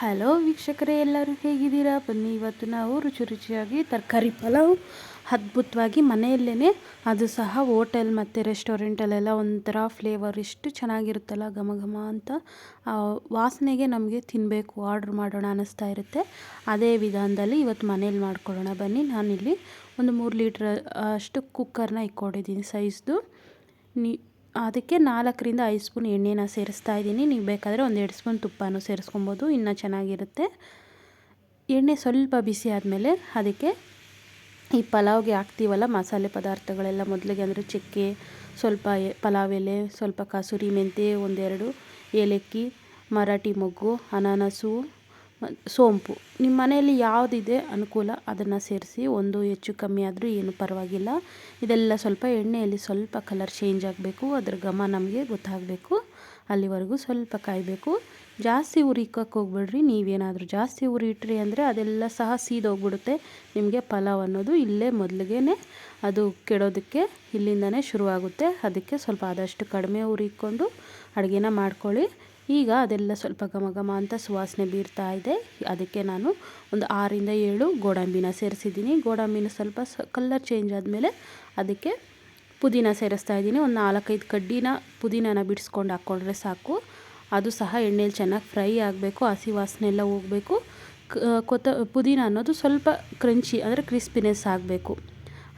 Hello ವೀಕ್ಷಕರೇ, ಎಲ್ಲರೂ ಹೇಗಿದ್ದೀರಾ? ಬನ್ನಿ, ಇವತ್ತು ನಾವು ರುಚಿ ರುಚಿಯಾಗಿ ತರಕಾರಿ ಪಲಾವ್ ಅದ್ಭುತವಾಗಿ ಮನೆಯಲ್ಲೇ ಅದು ಸಹ ಹೋಟೆಲ್ ಮತ್ತು ರೆಸ್ಟೋರೆಂಟಲ್ಲೆಲ್ಲ ಒಂಥರ ಫ್ಲೇವರ್ ಎಷ್ಟು ಚೆನ್ನಾಗಿರುತ್ತಲ್ಲ ಘಮ ಘಮ ಅಂತ ವಾಸನೆಗೆ ನಮಗೆ ತಿನ್ನಬೇಕು ಆರ್ಡ್ರ್ ಮಾಡೋಣ ಅನ್ನಿಸ್ತಾ ಇರುತ್ತೆ. ಅದೇ ವಿಧಾನದಲ್ಲಿ ಇವತ್ತು ಮನೇಲಿ ಮಾಡ್ಕೊಳ್ಳೋಣ. ಬನ್ನಿ, ನಾನಿಲ್ಲಿ ಒಂದು ಮೂರು ಲೀಟ್ರ್ ಅಷ್ಟು ಕುಕ್ಕರ್ನ ಇಕ್ಕೊಂಡಿದ್ದೀನಿ ಸೈಜ್ದು. ನೀ ಅದಕ್ಕೆ ನಾಲ್ಕರಿಂದ ಐದು ಸ್ಪೂನ್ ಎಣ್ಣೆನ ಸೇರಿಸ್ತಾ ಇದ್ದೀನಿ. ನೀವು ಬೇಕಾದರೆ ಒಂದು ಎರಡು ಸ್ಪೂನ್ ತುಪ್ಪನೂ ಸೇರಿಸ್ಕೊಬೋದು. ಇನ್ನೂ ಚೆನ್ನಾಗಿರುತ್ತೆ. ಎಣ್ಣೆ ಸ್ವಲ್ಪ ಬಿಸಿ ಆದಮೇಲೆ ಅದಕ್ಕೆ ಈ ಪಲಾವ್ಗೆ ಹಾಕ್ತೀವಲ್ಲ, ಮಸಾಲೆ ಪದಾರ್ಥಗಳೆಲ್ಲ ಮೊದಲಿಗೆ ಅಂದರೆ ಚಕ್ಕೆ, ಸ್ವಲ್ಪ ಪಲಾವ್ ಎಲೆ, ಸ್ವಲ್ಪ ಕಸೂರಿ ಮೆಂತೆ, ಒಂದೆರಡು ಏಲಕ್ಕಿ, ಮರಾಠಿ ಮೊಗ್ಗು, ಅನಾನಸು ಸೋಂಪು. ನಿಮ್ಮ ಮನೆಯಲ್ಲಿ ಯಾವುದಿದೆ ಅನುಕೂಲ? ಅದನ್ನು ಸೇರಿಸಿ ಒಂದು ಹೆಚ್ಚು ಕಮ್ಮಿ ಆದರೂ ಏನು ಪರವಾಗಿಲ್ಲ. ಇದೆಲ್ಲ ಸ್ವಲ್ಪ ಎಣ್ಣೆಯಲ್ಲಿ ಸ್ವಲ್ಪ ಕಲರ್ ಚೇಂಜ್ ಆಗಬೇಕು. ಅದ್ರ ಘಮ ನಮಗೆ ಗೊತ್ತಾಗಬೇಕು. ಅಲ್ಲಿವರೆಗೂ ಸ್ವಲ್ಪ ಕಾಯಬೇಕು. ಜಾಸ್ತಿ ಉರಿ ಇಕ್ಕಕ್ಕೆ ಹೋಗ್ಬೇಡ್ರಿ. ನೀವೇನಾದರೂ ಜಾಸ್ತಿ ಉರಿ ಇಟ್ರಿ ಅಂದರೆ ಅದೆಲ್ಲ ಸಹ ಸೀದೋಗ್ಬಿಡುತ್ತೆ. ನಿಮಗೆ ಪಲಾವ್ ಅನ್ನೋದು ಇಲ್ಲೇ ಮೊದಲಿಗೆ ಅದು ಕೆಡೋದಕ್ಕೆ ಇಲ್ಲಿಂದನೇ ಶುರುವಾಗುತ್ತೆ. ಅದಕ್ಕೆ ಸ್ವಲ್ಪ ಆದಷ್ಟು ಕಡಿಮೆ ಉರಿ ಇಕ್ಕೊಂಡು ಅಡುಗೆನ ಮಾಡ್ಕೊಳ್ಳಿ. ಈಗ ಅದೆಲ್ಲ ಸ್ವಲ್ಪ ಘಮ ಘಮ ಅಂತ ಸುವಾಸನೆ ಬೀರ್ತಾ ಇದೆ. ಅದಕ್ಕೆ ನಾನು ಒಂದು ಆರಿಂದ ಏಳು ಗೋಡಂಬಿನ ಸೇರಿಸಿದ್ದೀನಿ. ಗೋಡಂಬಿನ ಸ್ವಲ್ಪ ಕಲ್ಲರ್ ಚೇಂಜ್ ಆದಮೇಲೆ ಅದಕ್ಕೆ ಪುದೀನ ಸೇರಿಸ್ತಾ ಇದ್ದೀನಿ. ಒಂದು ನಾಲ್ಕೈದು ಕಡ್ಡಿನ ಪುದೀನನ ಬಿಡಿಸ್ಕೊಂಡು ಹಾಕ್ಕೊಂಡ್ರೆ ಸಾಕು. ಅದು ಸಹ ಎಣ್ಣೆಲಿ ಚೆನ್ನಾಗಿ ಫ್ರೈ ಆಗಬೇಕು, ಹಸಿ ವಾಸನೆ ಎಲ್ಲ ಹೋಗಬೇಕು. ಕೊತ್ತ, ಪುದೀನ ಅನ್ನೋದು ಸ್ವಲ್ಪ ಕ್ರಂಚಿ, ಅಂದರೆ ಕ್ರಿಸ್ಪಿನೆಸ್ ಆಗಬೇಕು.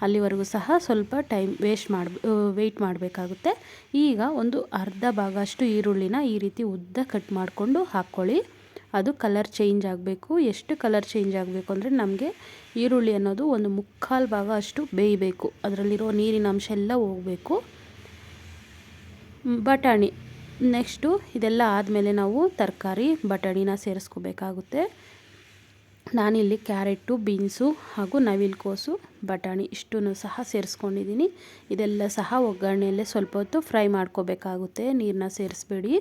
ಅಲ್ಲಿವರೆಗೂ ಸಹ ಸ್ವಲ್ಪ ಟೈಮ್ ವೇಸ್ಟ್ ಮಾಡಿ ವೆಯ್ಟ್ ಮಾಡಬೇಕಾಗುತ್ತೆ. ಈಗ ಒಂದು ಅರ್ಧ ಭಾಗ ಅಷ್ಟು ಈರುಳ್ಳಿನ ಈ ರೀತಿ ಉದ್ದ ಕಟ್ ಮಾಡಿಕೊಂಡು ಹಾಕ್ಕೊಳ್ಳಿ. ಅದು ಕಲರ್ ಚೇಂಜ್ ಆಗಬೇಕು. ಎಷ್ಟು ಕಲರ್ ಚೇಂಜ್ ಆಗಬೇಕು ಅಂದರೆ ನಮಗೆ ಈರುಳ್ಳಿ ಅನ್ನೋದು ಒಂದು ಮುಕ್ಕಾಲು ಭಾಗ ಅಷ್ಟು ಬೇಯಬೇಕು. ಅದರಲ್ಲಿರೋ ನೀರಿನ ಅಂಶ ಎಲ್ಲ ಹೋಗಬೇಕು. ಬಟಾಣಿ, ನೆಕ್ಸ್ಟು ಇದೆಲ್ಲ ಆದಮೇಲೆ ನಾವು ತರಕಾರಿ, ಬಟಾಣಿನ ಸೇರಿಸ್ಕೋಬೇಕಾಗುತ್ತೆ. ನಾನಿಲ್ಲಿ ಕ್ಯಾರೆಟು ಬೀನ್ಸು ಹಾಗೂ ನವಿಲುಕೋಸು, ಬಟಾಣಿ ಇಷ್ಟನ್ನು ಸಹ ಸೇರಿಸ್ಕೊಂಡಿದ್ದೀನಿ. ಇದೆಲ್ಲ ಸಹ ಒಗ್ಗರಣೆಯಲ್ಲೇ ಸ್ವಲ್ಪ ಹೊತ್ತು ಫ್ರೈ ಮಾಡ್ಕೋಬೇಕಾಗುತ್ತೆ. ನೀರನ್ನ ಸೇರಿಸ್ಬೇಡಿ.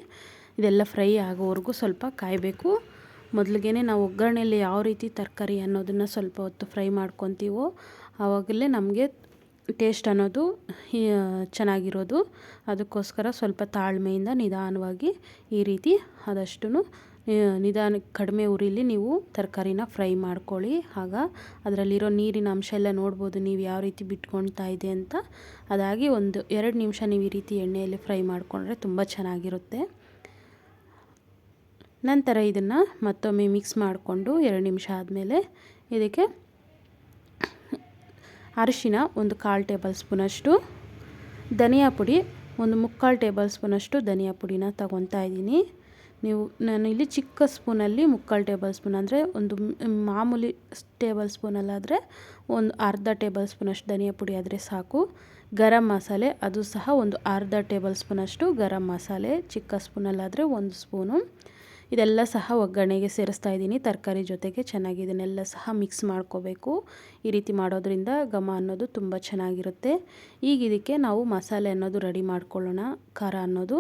ಇದೆಲ್ಲ ಫ್ರೈ ಆಗೋವರೆಗೂ ಸ್ವಲ್ಪ ಕಾಯಬೇಕು. ಮೊದಲಿಗೆ ನಾವು ಒಗ್ಗರಣೆಯಲ್ಲಿ ಯಾವ ರೀತಿ ತರಕಾರಿ ಅನ್ನೋದನ್ನು ಸ್ವಲ್ಪ ಹೊತ್ತು ಫ್ರೈ ಮಾಡ್ಕೊತೀವೋ ಆವಾಗಲೇ ನಮಗೆ ಟೇಸ್ಟ್ ಅನ್ನೋದು ಚೆನ್ನಾಗಿರೋದು. ಅದಕ್ಕೋಸ್ಕರ ಸ್ವಲ್ಪ ತಾಳ್ಮೆಯಿಂದ ನಿಧಾನವಾಗಿ ಈ ರೀತಿ ಆದಷ್ಟು ನಿಧಾನಕ್ಕೆ ಕಡಿಮೆ ಉರಿಲಿ ನೀವು ತರಕಾರಿನ ಫ್ರೈ ಮಾಡ್ಕೊಳ್ಳಿ. ಆಗ ಅದರಲ್ಲಿರೋ ನೀರಿನ ಅಂಶ ಎಲ್ಲ ನೋಡ್ಬೋದು, ನೀವು ಯಾವ ರೀತಿ ಬಿಟ್ಕೊಳ್ತಾ ಇದೆ ಅಂತ. ಅದಾಗಿ ಒಂದು ಎರಡು ನಿಮಿಷ ನೀವು ಈ ರೀತಿ ಎಣ್ಣೆಯಲ್ಲಿ ಫ್ರೈ ಮಾಡಿಕೊಂಡ್ರೆ ತುಂಬ ಚೆನ್ನಾಗಿರುತ್ತೆ. ನಂತರ ಇದನ್ನು ಮತ್ತೊಮ್ಮೆ ಮಿಕ್ಸ್ ಮಾಡಿಕೊಂಡು ಎರಡು ನಿಮಿಷ ಆದಮೇಲೆ ಇದಕ್ಕೆ ಅರಿಶಿನ ಒಂದು ಕಾಲು ಟೇಬಲ್ ಸ್ಪೂನಷ್ಟು, ಧನಿಯಾ ಪುಡಿ ಒಂದು ಮುಕ್ಕಾಲು ಟೇಬಲ್ ಸ್ಪೂನಷ್ಟು ಧನಿಯಾ ಪುಡಿನ ತಗೊತಾ ಇದ್ದೀನಿ. ನೀವು, ನಾನು ಇಲ್ಲಿ ಚಿಕ್ಕ ಸ್ಪೂನಲ್ಲಿ ಮುಕ್ಕಾಲು ಟೇಬಲ್ ಸ್ಪೂನ್ ಅಂದರೆ ಒಂದು ಮಾಮೂಲಿ ಟೇಬಲ್ ಸ್ಪೂನಲ್ಲಾದರೆ ಒಂದು ಅರ್ಧ ಟೇಬಲ್ ಸ್ಪೂನಷ್ಟು ಧನಿಯಾ ಪುಡಿ ಆದರೆ ಸಾಕು. ಗರಂ ಮಸಾಲೆ, ಅದು ಸಹ ಒಂದು ಅರ್ಧ ಟೇಬಲ್ ಸ್ಪೂನಷ್ಟು ಗರಂ ಮಸಾಲೆ, ಚಿಕ್ಕ ಸ್ಪೂನಲ್ಲಾದರೆ ಒಂದು ಸ್ಪೂನು. ಇದೆಲ್ಲ ಸಹ ಒಗ್ಗರಣೆಗೆ ಸೇರಿಸ್ತಾ ಇದ್ದೀನಿ, ತರಕಾರಿ ಜೊತೆಗೆ ಚೆನ್ನಾಗಿ ಇದನ್ನೆಲ್ಲ ಸಹ ಮಿಕ್ಸ್ ಮಾಡ್ಕೋಬೇಕು. ಈ ರೀತಿ ಮಾಡೋದ್ರಿಂದ ಘಮ ಅನ್ನೋದು ತುಂಬ ಚೆನ್ನಾಗಿರುತ್ತೆ. ಈಗ ಇದಕ್ಕೆ ನಾವು ಮಸಾಲೆ ಅನ್ನೋದು ರೆಡಿ ಮಾಡ್ಕೊಳ್ಳೋಣ, ಖಾರ ಅನ್ನೋದು.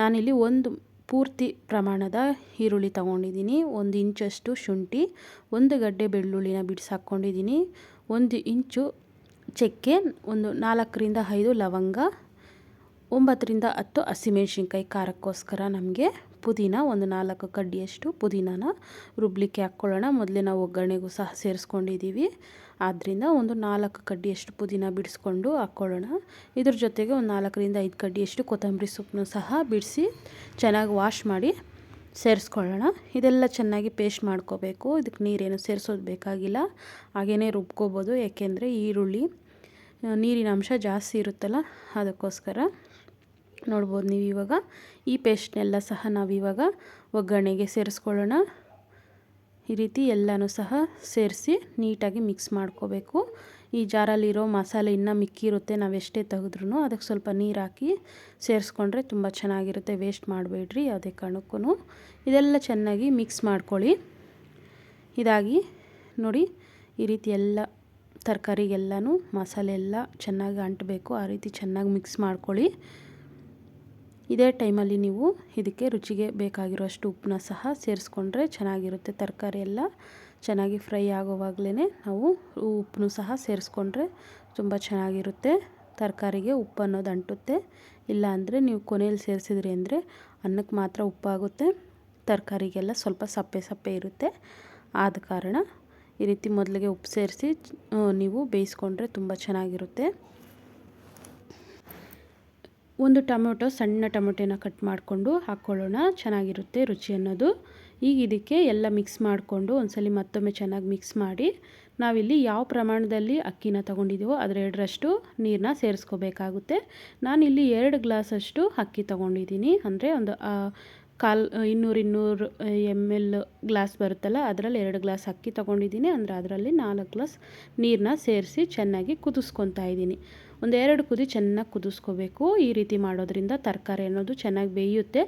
ನಾನಿಲ್ಲಿ ಒಂದು ಪೂರ್ತಿ ಪ್ರಮಾಣದ ಈರುಳ್ಳಿ ತೊಗೊಂಡಿದ್ದೀನಿ. ಒಂದು ಇಂಚಷ್ಟು ಶುಂಠಿ, ಒಂದು ಗಡ್ಡೆ ಬೆಳ್ಳುಳ್ಳಿನ ಬಿಡಿಸಾಕ್ಕೊಂಡಿದ್ದೀನಿ ಒಂದು ಇಂಚು ಚಕ್ಕೆ, ಒಂದು ನಾಲ್ಕರಿಂದ ಐದು ಲವಂಗ, ಒಂಬತ್ತರಿಂದ ಹತ್ತು ಹಸಿಮೆಣ್ಸಿನ್ಕಾಯಿ ಖಾರಕ್ಕೋಸ್ಕರ ನಮಗೆ ಪುದೀನ, ಒಂದು ನಾಲ್ಕು ಕಡ್ಡಿಯಷ್ಟು ಪುದೀನಾನ ರುಬ್ಲಿಕ್ಕೆ ಹಾಕ್ಕೊಳ್ಳೋಣ. ಮೊದಲೇ ನಾವು ಒಗ್ಗರಣೆಗೂ ಸಹ ಸೇರಿಸ್ಕೊಂಡಿದ್ದೀವಿ. ಆದ್ದರಿಂದ ಒಂದು ನಾಲ್ಕು ಕಡ್ಡಿಯಷ್ಟು ಪುದೀನ ಬಿಡಿಸ್ಕೊಂಡು ಹಾಕ್ಕೊಳ್ಳೋಣ. ಇದ್ರ ಜೊತೆಗೆ ಒಂದು ನಾಲ್ಕರಿಂದ ಐದು ಕಡ್ಡಿಯಷ್ಟು ಕೊತ್ತಂಬರಿ ಸೊಪ್ಪನ್ನು ಸಹ ಬಿಡಿಸಿ ಚೆನ್ನಾಗಿ ವಾಶ್ ಮಾಡಿ ಸೇರಿಸ್ಕೊಳ್ಳೋಣ. ಇದೆಲ್ಲ ಚೆನ್ನಾಗಿ ಪೇಸ್ಟ್ ಮಾಡ್ಕೋಬೇಕು. ಇದಕ್ಕೆ ನೀರೇನು ಸೇರಿಸೋದು ಬೇಕಾಗಿಲ್ಲ. ಹಾಗೆಯೇ ರುಬ್ಕೋಬೋದು. ಏಕೆಂದರೆ ಈರುಳ್ಳಿ, ನೀರಿನ ಅಂಶ ಜಾಸ್ತಿ ಇರುತ್ತಲ್ಲ, ಅದಕ್ಕೋಸ್ಕರ. ನೋಡ್ಬೋದು ನೀವು ಇವಾಗ. ಈ ಪೇಸ್ಟ್ನೆಲ್ಲ ಸಹ ನಾವಿವಾಗ ಒಗ್ಗರಣೆಗೆ ಸೇರಿಸ್ಕೊಳ್ಳೋಣ. ಈ ರೀತಿ ಎಲ್ಲನೂ ಸಹ ಸೇರಿಸಿ ನೀಟಾಗಿ ಮಿಕ್ಸ್ ಮಾಡ್ಕೋಬೇಕು. ಈ ಜಾರಲ್ಲಿರೋ ಮಸಾಲೆ ಇನ್ನೂ ಮಿಕ್ಕಿರುತ್ತೆ, ನಾವು ಎಷ್ಟೇ ತೆಗೆದ್ರೂ ಅದಕ್ಕೆ ಸ್ವಲ್ಪ ನೀರು ಹಾಕಿ ಸೇರಿಸ್ಕೊಂಡ್ರೆ ತುಂಬ ಚೆನ್ನಾಗಿರುತ್ತೆ. ವೇಸ್ಟ್ ಮಾಡಬೇಡ್ರಿ ಯಾವುದೇ ಕಾರಣಕ್ಕೂ ಇದೆಲ್ಲ ಚೆನ್ನಾಗಿ ಮಿಕ್ಸ್ ಮಾಡ್ಕೊಳ್ಳಿ. ಇದಾಗಿ ನೋಡಿ ಈ ರೀತಿ ಎಲ್ಲ ತರಕಾರಿಗೆಲ್ಲನೂ ಮಸಾಲೆ ಎಲ್ಲ ಚೆನ್ನಾಗಿ ಅಂಟಬೇಕು. ಆ ರೀತಿ ಚೆನ್ನಾಗಿ ಮಿಕ್ಸ್ ಮಾಡ್ಕೊಳ್ಳಿ. ಇದೇ ಟೈಮಲ್ಲಿ ನೀವು ಇದಕ್ಕೆ ರುಚಿಗೆ ಬೇಕಾಗಿರೋಷ್ಟು ಉಪ್ಪನ್ನ ಸಹ ಸೇರಿಸ್ಕೊಂಡ್ರೆ ಚೆನ್ನಾಗಿರುತ್ತೆ. ತರಕಾರಿ ಎಲ್ಲ ಚೆನ್ನಾಗಿ ಫ್ರೈ ಆಗೋವಾಗಲೇ ನಾವು ಉಪ್ಪನ್ನು ಸಹ ಸೇರಿಸ್ಕೊಂಡ್ರೆ ತುಂಬ ಚೆನ್ನಾಗಿರುತ್ತೆ. ತರಕಾರಿಗೆ ಉಪ್ಪು ಅನ್ನೋದು ಅಂಟುತ್ತೆ. ಇಲ್ಲ ಅಂದರೆ ನೀವು ಕೊನೆಯಲ್ಲಿ ಸೇರಿಸಿದ್ರಿ ಅಂದರೆ ಅನ್ನಕ್ಕೆ ಮಾತ್ರ ಉಪ್ಪಾಗುತ್ತೆ. ತರಕಾರಿಗೆಲ್ಲ ಸ್ವಲ್ಪ ಸಪ್ಪೆ ಸಪ್ಪೆ ಇರುತ್ತೆ. ಆದ ಕಾರಣ ಈ ರೀತಿ ಮೊದಲಿಗೆ ಉಪ್ಪು ಸೇರಿಸಿ ನೀವು ಬೇಯಿಸ್ಕೊಂಡ್ರೆ ತುಂಬ ಚೆನ್ನಾಗಿರುತ್ತೆ. ಒಂದು ಟೊಮೊಟೊ ಸಣ್ಣ ಟೊಮೊಟೊನ ಕಟ್ ಮಾಡಿಕೊಂಡು ಹಾಕ್ಕೊಳ್ಳೋಣ. ಚೆನ್ನಾಗಿರುತ್ತೆ ರುಚಿ ಅನ್ನೋದು. ಈಗ ಇದಕ್ಕೆ ಎಲ್ಲ ಮಿಕ್ಸ್ ಮಾಡಿಕೊಂಡು ಒಂದ್ಸಲಿ ಮತ್ತೊಮ್ಮೆ ಚೆನ್ನಾಗಿ ಮಿಕ್ಸ್ ಮಾಡಿ ನಾವಿಲ್ಲಿ ಯಾವ ಪ್ರಮಾಣದಲ್ಲಿ ಅಕ್ಕಿನ ತೊಗೊಂಡಿದ್ದೀವೋ ಅದರ ಎರಡರಷ್ಟು ನೀರನ್ನ ಸೇರಿಸ್ಕೋಬೇಕಾಗುತ್ತೆ. ನಾನಿಲ್ಲಿ ಎರಡು ಗ್ಲಾಸಷ್ಟು ಅಕ್ಕಿ ತೊಗೊಂಡಿದ್ದೀನಿ. ಅಂದರೆ ಒಂದು ಕಾಲು, ಇನ್ನೂರು ಇನ್ನೂರು ಎಂ ಎಲ್ ಗ್ಲಾಸ್ ಬರುತ್ತಲ್ಲ, ಅದರಲ್ಲಿ ಎರಡು ಗ್ಲಾಸ್ ಅಕ್ಕಿ ತೊಗೊಂಡಿದ್ದೀನಿ. ಅಂದರೆ ಅದರಲ್ಲಿ ನಾಲ್ಕು ಗ್ಲಾಸ್ ನೀರನ್ನ ಸೇರಿಸಿ ಚೆನ್ನಾಗಿ ಕುದಿಸ್ಕೊತಾ ಇದ್ದೀನಿ. ಒಂದೆರಡು ಕುದಿ ಚೆನ್ನಾಗಿ ಕುದಿಸ್ಕೋಬೇಕು. ಈ ರೀತಿ ಮಾಡೋದ್ರಿಂದ ತರಕಾರಿ ಅನ್ನೋದು ಚೆನ್ನಾಗಿ ಬೇಯುತ್ತೆ.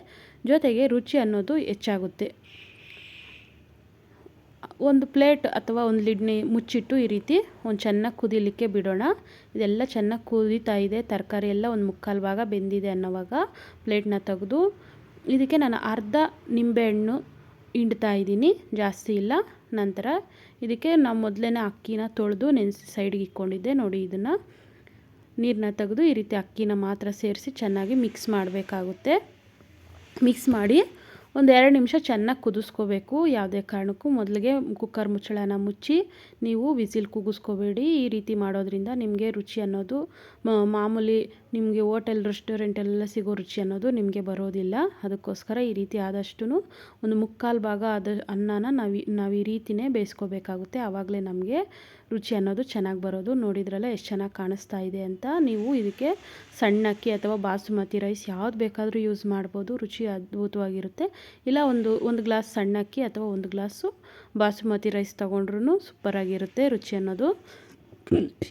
ಜೊತೆಗೆ ರುಚಿ ಅನ್ನೋದು ಹೆಚ್ಚಾಗುತ್ತೆ. ಒಂದು ಪ್ಲೇಟ್ ಅಥವಾ ಒಂದು ಲಿಡ್ನಿ ಮುಚ್ಚಿಟ್ಟು ಈ ರೀತಿ ಒಂದು ಚೆನ್ನಾಗಿ ಕುದಿಲಿಕ್ಕೆ ಬಿಡೋಣ. ಇದೆಲ್ಲ ಚೆನ್ನಾಗಿ ಕುದೀತಾ ಇದೆ. ತರಕಾರಿ ಎಲ್ಲ ಒಂದು ಮುಕ್ಕಾಲು ಭಾಗ ಬೆಂದಿದೆ ಅನ್ನೋವಾಗ ಪ್ಲೇಟ್ನ ತೆಗೆದು ಇದಕ್ಕೆ ನಾನು ಅರ್ಧ ನಿಂಬೆಹಣ್ಣು ಹಿಂಡ್ತಾ ಇದ್ದೀನಿ. ಜಾಸ್ತಿ ಇಲ್ಲ. ನಂತರ ಇದಕ್ಕೆ ನಾವು ಮೊದಲೇ ಅಕ್ಕಿನ ತೊಳೆದು ನೆನೆಸಿ ಸೈಡ್ಗೆ ಇಕ್ಕೊಂಡಿದ್ದೆ. ನೋಡಿ ಇದನ್ನು. ನೀರನ್ನ ತೆಗೆದು ಈ ರೀತಿ ಅಕ್ಕಿನ ಮಾತ್ರ ಸೇರಿಸಿ ಚೆನ್ನಾಗಿ ಮಿಕ್ಸ್ ಮಾಡಬೇಕಾಗುತ್ತೆ. ಮಿಕ್ಸ್ ಮಾಡಿ ಒಂದು ಎರಡು ನಿಮಿಷ ಚೆನ್ನಾಗಿ ಕುದಿಸ್ಕೋಬೇಕು. ಯಾವುದೇ ಕಾರಣಕ್ಕೂ ಮೊದಲಿಗೆ ಕುಕ್ಕರ್ ಮುಚ್ಚಳನ ಮುಚ್ಚಿ ನೀವು ವಿಸಿಲ್ ಕೂಗಿಸ್ಕೋಬೇಡಿ ಈ ರೀತಿ ಮಾಡೋದ್ರಿಂದ ನಿಮಗೆ ರುಚಿ ಅನ್ನೋದು ಮಾಮೂಲಿ ನಿಮಗೆ ಹೋಟೆಲ್ ರೆಸ್ಟೋರೆಂಟಲ್ಲೆಲ್ಲ ಸಿಗೋ ರುಚಿ ಅನ್ನೋದು ನಿಮಗೆ ಬರೋದಿಲ್ಲ. ಅದಕ್ಕೋಸ್ಕರ ಈ ರೀತಿ ಆದಷ್ಟು ಒಂದು ಮುಕ್ಕಾಲು ಭಾಗ ಆದ ಅನ್ನನ ನಾವು ನಾವು ಈ ರೀತಿಯೇ ಬೇಯಿಸ್ಕೋಬೇಕಾಗುತ್ತೆ. ಆವಾಗಲೇ ನಮಗೆ ರುಚಿ ಅನ್ನೋದು ಚೆನ್ನಾಗಿ ಬರೋದು. ನೋಡಿದ್ರಲ್ಲ ಎಷ್ಟು ಚೆನ್ನಾಗಿ ಕಾಣಿಸ್ತಾ ಇದೆ ಅಂತ. ನೀವು ಇದಕ್ಕೆ ಸಣ್ಣ ಅಕ್ಕಿ ಅಥವಾ ಬಾಸುಮತಿ ರೈಸ್ ಯಾವ್ದು ಬೇಕಾದರೂ ಯೂಸ್ ಮಾಡ್ಬೋದು. ರುಚಿ ಅದ್ಭುತವಾಗಿರುತ್ತೆ. ಇಲ್ಲ ಒಂದು ಒಂದು ಗ್ಲಾಸ್ ಸಣ್ಣ ಅಕ್ಕಿ ಅಥವಾ ಒಂದು ಗ್ಲಾಸು ಬಾಸುಮತಿ ರೈಸ್ ತೊಗೊಂಡ್ರೂ ಸೂಪರಾಗಿರುತ್ತೆ ರುಚಿ ಅನ್ನೋದು.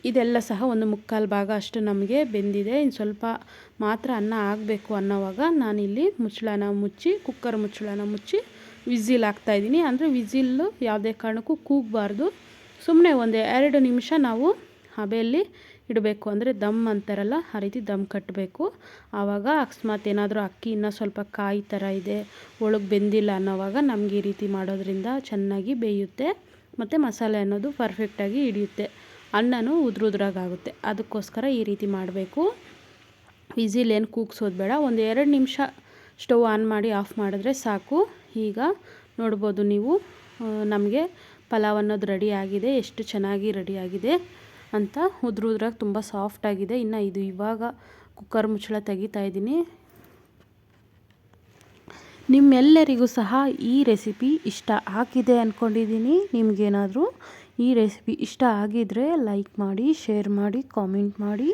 ಇದೆಲ್ಲ ಸಹ ಒಂದು ಮುಕ್ಕಾಲು ಭಾಗ ಅಷ್ಟು ನಮಗೆ ಬೆಂದಿದೆ. ಇನ್ನು ಸ್ವಲ್ಪ ಮಾತ್ರ ಅನ್ನ ಆಗಬೇಕು ಅನ್ನೋವಾಗ ನಾನಿಲ್ಲಿ ಮುಚ್ಚಳನ ಮುಚ್ಚಿ ಕುಕ್ಕರ್ ಮುಚ್ಚಳನ ಮುಚ್ಚಿ, ವಿಸಿಲ್ ಹಾಕ್ತಾಯಿದ್ದೀನಿ ಅಂದರೆ ವಿಸಿಲ್ಲು ಯಾವುದೇ ಕಾರಣಕ್ಕೂ ಕೂಗಬಾರ್ದು. ಸುಮ್ಮನೆ ಒಂದು ಎರಡು ನಿಮಿಷ ನಾವು ಹಬೆಯಲ್ಲಿ ಇಡಬೇಕು. ಅಂದರೆ ದಮ್ ಅಂತಾರಲ್ಲ, ಆ ರೀತಿ ದಮ್ ಕಟ್ಟಬೇಕು ಆವಾಗ ಅಕಸ್ಮಾತ್ ಏನಾದರೂ ಅಕ್ಕಿ ಇನ್ನೂ ಸ್ವಲ್ಪ ಕಾಯಿ ಥರ ಇದೆ, ಒಳಗೆ ಬೆಂದಿಲ್ಲ ಅನ್ನೋವಾಗ ನಮಗೆ ಈ ರೀತಿ ಮಾಡೋದ್ರಿಂದ ಚೆನ್ನಾಗಿ ಬೇಯುತ್ತೆ. ಮತ್ತು ಮಸಾಲೆ ಅನ್ನೋದು ಪರ್ಫೆಕ್ಟಾಗಿ ಹಿಡಿಯುತ್ತೆ. ಅನ್ನನೂ ಉದುರುದ್ರಾಗುತ್ತೆ ಅದಕ್ಕೋಸ್ಕರ ಈ ರೀತಿ ಮಾಡಬೇಕು. ವಿಸಿಲ್ ಏನು ಕೂಗ್ಸೋದು ಬೇಡ. ಒಂದು ಎರಡು ನಿಮಿಷ ಸ್ಟವ್ ಆನ್ ಮಾಡಿ ಆಫ್ ಮಾಡಿದ್ರೆ ಸಾಕು. ಈಗ ನೋಡ್ಬೋದು ನೀವು ನಮಗೆ ಪಲಾವ್ ಅನ್ನೋದು ರೆಡಿ ಆಗಿದೆ, ಎಷ್ಟು ಚೆನ್ನಾಗಿ ರೆಡಿ ಆಗಿದೆ ಅಂತ ಉದ್ರ ಉದ್ರಾಗಿ ತುಂಬ ಸಾಫ್ಟಾಗಿದೆ ಇನ್ನು ಇದು ಇವಾಗ ಕುಕ್ಕರ್ ಮುಚ್ಚಳ ತೆಗಿತಾ ಇದ್ದೀನಿ. ನಿಮ್ಮೆಲ್ಲರಿಗೂ ಸಹ ಈ ರೆಸಿಪಿ ಇಷ್ಟ ಆಗಿದೆ ಅಂದ್ಕೊಂಡಿದ್ದೀನಿ ನಿಮಗೇನಾದರೂ ಈ ರೆಸಿಪಿ ಇಷ್ಟ ಆಗಿದ್ರೆ ಲೈಕ್ ಮಾಡಿ, ಶೇರ್ ಮಾಡಿ, ಕಾಮೆಂಟ್ ಮಾಡಿ.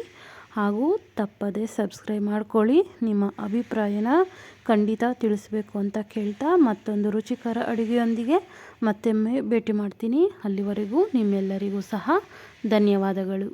ಹಾಗೂ ತಪ್ಪದೆ ಸಬ್ಸ್ಕ್ರೈಬ್ ಮಾಡ್ಕೊಳ್ಳಿ. ನಿಮ್ಮ ಅಭಿಪ್ರಾಯನ ಖಂಡಿತ ತಿಳಿಸ್ಬೇಕು ಅಂತ ಕೇಳ್ತಾ ಮತ್ತೊಂದು ರುಚಿಕರ ಅಡುಗೆಯೊಂದಿಗೆ ಮತ್ತೊಮ್ಮೆ ಭೇಟಿ ಮಾಡ್ತೀನಿ. ಅಲ್ಲಿವರೆಗೂ ನಿಮ್ಮೆಲ್ಲರಿಗೂ ಸಹ ಧನ್ಯವಾದಗಳು.